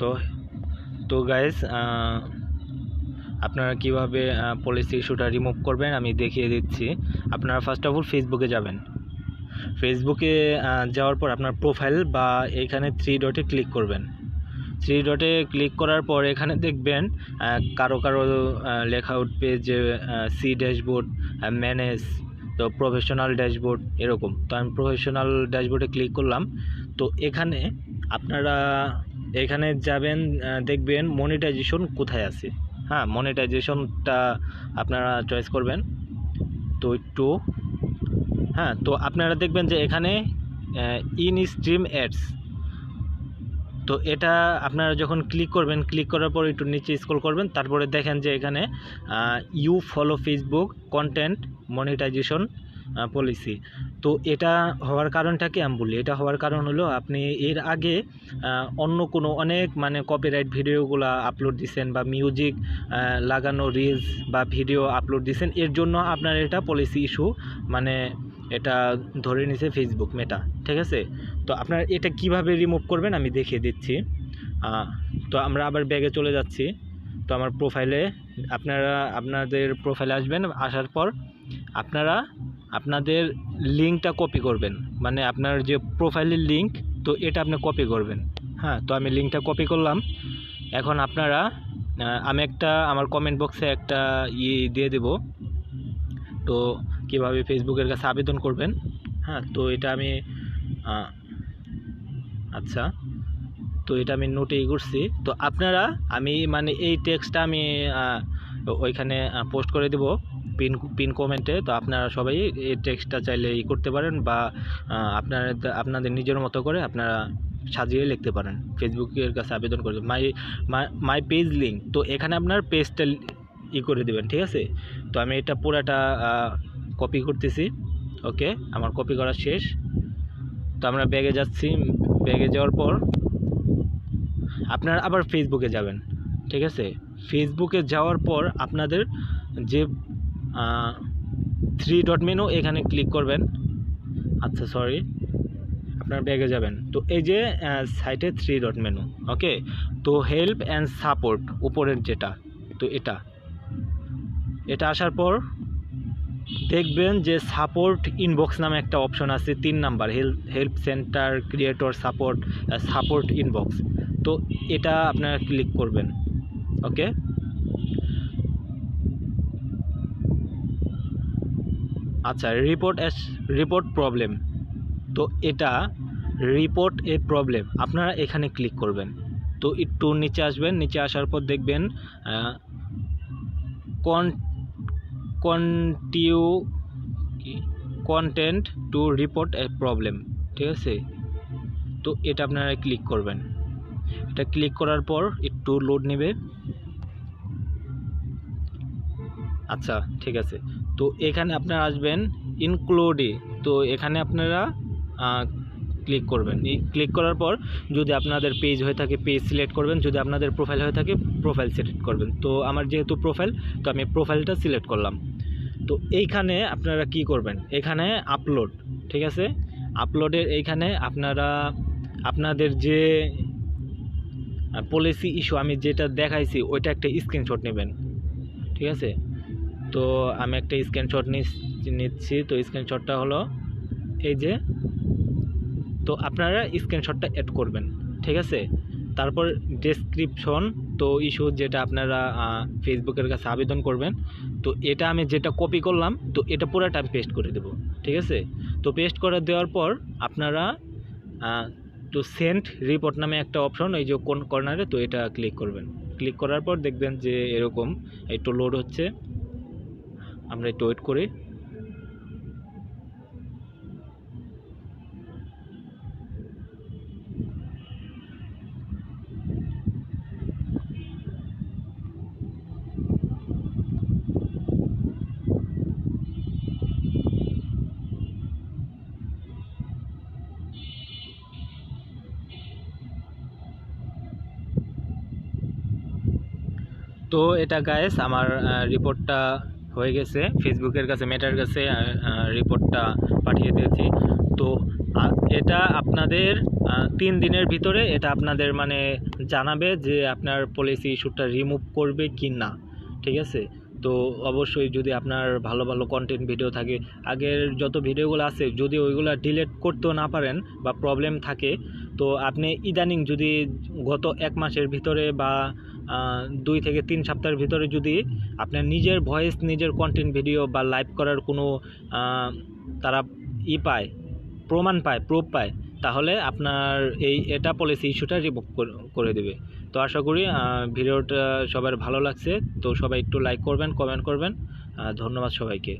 তো তো গাইস আপনারা কীভাবে পলিসি ইস্যুটা রিমুভ করবেন আমি দেখিয়ে দিচ্ছি। আপনারা ফার্স্ট অফ অল ফেসবুকে যাবেন। ফেসবুকে যাওয়ার পর আপনার প্রোফাইল বা এইখানে থ্রি ডটে ক্লিক করবেন। থ্রি ডটে ক্লিক করার পর এখানে দেখবেন কারও কারও লেখা উঠবে যে সি ড্যাশবোর্ড ম্যানেজ তো প্রফেশনাল ড্যাশবোর্ড এরকম। তো আমি প্রফেশনাল ড্যাশবোর্ডে ক্লিক করলাম। তো এখানে আপনারা এখানে যাবেন দেখবেন মনিটাইজেশন কোথায় আছে। হ্যাঁ মনিটাইজেশনটা আপনারা চয়েস করবেন। তো একটু হ্যাঁ তো আপনারা দেখবেন যে এখানে ইন স্ট্রিম অ্যাডস তো এটা আপনারা যখন ক্লিক করবেন ক্লিক করার পর একটু নিচে স্ক্রল করবেন, তারপরে দেখেন যে এখানে you follow Facebook content monetization policy তো এটা হওয়ার কারণটা কি আমি বলি এটা হওয়ার কারণ হলো আপনি এর আগে অন্য কোনো অনেক মানে কপিরাইট ভিডিওগুলো আপলোড দিছেন বা মিউজিক লাগানো রিলস বা ভিডিও আপলোড দিছেন, এর জন্য আপনার এটা পলিসি ইস্যু মানে এটা ধরে নিছে ফেসবুক মেটা ঠিক আছে? তো আপনার এটা কীভাবে রিমুভ করবেন আমি দেখিয়ে দিচ্ছি। তো আমরা আবার ব্যাগে চলে যাচ্ছি। তো আমার প্রোফাইলে আপনারা, আপনাদের প্রোফাইলে আসবেন, আসার পর আপনারা আপনাদের লিঙ্কটা কপি করবেন। মানে আপনার যে প্রোফাইলের লিঙ্ক তো এটা আপনি কপি করবেন। হ্যাঁ তো আমি লিঙ্কটা কপি করলাম। এখন আপনারা আমি একটা, আমার কমেন্ট বক্সে একটা ইয়ে দিয়ে দেব। তো কীভাবে ফেসবুকের কাছে আবেদন করবেন। হ্যাঁ তো এটা আমি আচ্ছা তো এটা আমি নোটেই করছি। তো আপনারা, আমি মানে এই টেক্সটটা আমি ওইখানে পোস্ট করে দেব। পিন পিন কমেন্টে তো আপনারা সবাই এই টেক্সটটা চাইলে ই করতে পারেন বা আপনারা আপনাদের নিজের মতো করে আপনারা সাজিয়ে লিখতে পারেন। ফেসবুকের কাছে আবেদন করে মাই মাই পেজ লিঙ্ক তো এখানে আপনার পেজটা ই করে দেবেন, ঠিক আছে? তো আমি এটা পুরাটা কপি করতেছি ওকে আমার কপি করা শেষ। তো আমরা ব্যাগে যাচ্ছি ব্যাগে যাওয়ার পর আপনারা আবার ফেসবুকে যাবেন, ঠিক আছে? ফেসবুকে যাওয়ার পর আপনাদের যে থ্রি ডট মেনু এখানে ক্লিক করবেন। আচ্ছা সরি আপনার ব্যাগে যাবেন। তো এই যে সাইটে থ্রি ডট মেনু ওকে তো হেল্প অ্যান্ড সাপোর্ট উপরের যেটা, তো এটা। এটা আসার পর দেখবেন যে সাপোর্ট ইনবক্স নামে একটা অপশন আছে, তিন number help help center creator support support inbox তো এটা আপনারা ক্লিক করবেন ওকে আচ্ছা রিপোর্ট অ্যাস রিপোর্ট প্রবলেম তো এটা রিপোর্ট এ প্রবলেম আপনারা এখানে ক্লিক করবেন। তো একটু নিচে আসবেন, নিচে আসার পর দেখবেন con continue content to report a problem ঠিক আছে? তো এটা আপনারা ক্লিক করবেন। এটা ক্লিক করার পর একটু লোড নেবে। আচ্ছা ঠিক আছে। তো এখানে আপনারা আসবেন ইনক্লুডে তো এখানে আপনারা ক্লিক করবেন। ক্লিক করার পর যদি আপনাদের পেজ হয়ে থাকে পেজ সিলেক্ট করবেন। যদি আপনাদের প্রোফাইল হয়ে থাকে প্রোফাইল সিলেক্ট করবেন। তো আমার যেহেতু প্রোফাইল তো আমি প্রোফাইলটা সিলেক্ট করলাম। তো এইখানে আপনারা কি করবেন? এখানে আপলোড ঠিক আছে? আপলোডের এইখানে আপনারা, আপনাদের যে পলিসি ইস্যু আমি যেটা দেখাইছি, ওইটা একটা স্ক্রিনশট নেবেন। ঠিক আছে? তো আমি একটা স্ক্রিনশট নিচ্ছি। তো স্ক্রিনশটটা হলো এই যে, তো আপনারা স্ক্রিনশটটা অ্যাড করবেন, ঠিক আছে? তারপর ডেসক্রিপশন তো ইস্যু যেটা আপনারা ফেসবুকের কাছে আবেদন করবেন, তো এটা আমি যেটা কপি করলাম, তো এটা পুরোটা আমি পেস্ট করে দেবো, ঠিক আছে? তো পেস্ট করে দেওয়ার পর আপনারা তো সেন্ট রিপোর্ট নামে একটা অপশন এই যে কোন কর্নারে তো এটা ক্লিক করবেন। ক্লিক করার পর দেখবেন যে এরকম, একটু লোড হচ্ছে। আমরা একটু ওয়েট করি। তো এটা গায়েস আমার রিপোর্টটা হয়ে গেছে। ফেসবুকের কাছে মেটার কাছে রিপোর্টটা পাঠিয়ে দিয়েছি। তো এটা আপনাদের তিন দিনের ভিতরে এটা আপনাদের মানে জানাবে যে আপনার পলিসি ইস্যুটা রিমুভ করবে কি না। ঠিক আছে? তো, অবশ্যই যদি আপনার ভালো ভালো কন্টেন্ট ভিডিও থাকে, আগের যত ভিডিওগুলো আছে, যদি ওইগুলো ডিলেট করতেও না পারেন বা প্রবলেম থাকে তো আপনি ইদানিং যদি গত এক মাসের ভিতরে বা দুই থেকে তিন সপ্তাহের ভিতরে যদি আপনার নিজের ভয়েস নিজের কন্টেন্ট ভিডিও বা লাইভ করার কোনো তারা ই পায়, প্রমাণ পায় প্রুফ পায়, তাহলে আপনার এই, এটা পলিসি ইস্যুটা রিমুভ করে দেবে। তো আশা করি ভিডিওটা সবার ভালো লাগছে। তো সবাই একটু লাইক করবেন কমেন্ট করবেন। ধন্যবাদ সবাইকে।